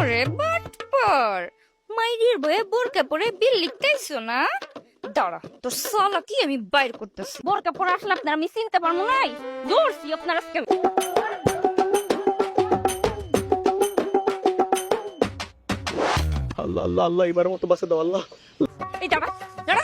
পরে ওরে বাটপার মাইরির বয়ে বোরকা পরে বিল লিখতেছো না? দাঁড়া তো সালা কি আমি বাইর করতেছি? বোরকা পরে আসলে আপনার আমি চিনতে পারব নাই দৌড়ছি আপনার আজকে। আল্লাহ আল্লাহ আল্লাহ এবার মতো বাসে দাও আল্লাহ। এই দাঁড়া দাঁড়া।